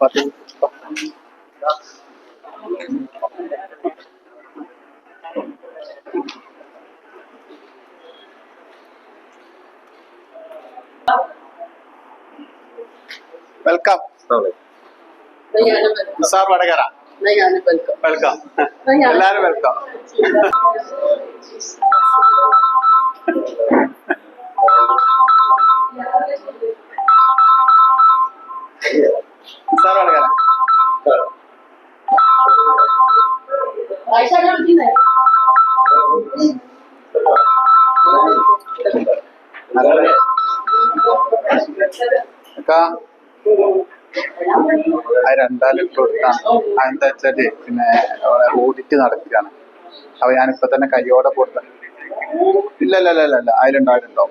പത്ത് welcome sir Vadakara. Welcome. എല്ലാരും welcome. Sir Vadakara അക്കാ. ആ രണ്ടാം ലിറ്റർ കൊടുത്താണ് അതെന്താ വെച്ചാൽ പിന്നെ ഓഡിറ്റ് നടക്കുകയാണ് അപ്പൊ ഞാനിപ്പോ തന്നെ കയ്യോടെ കൊടുത്ത ഇല്ല ഇല്ല ഇല്ല ഇല്ല അതിലുണ്ടോ അതിലുണ്ട്.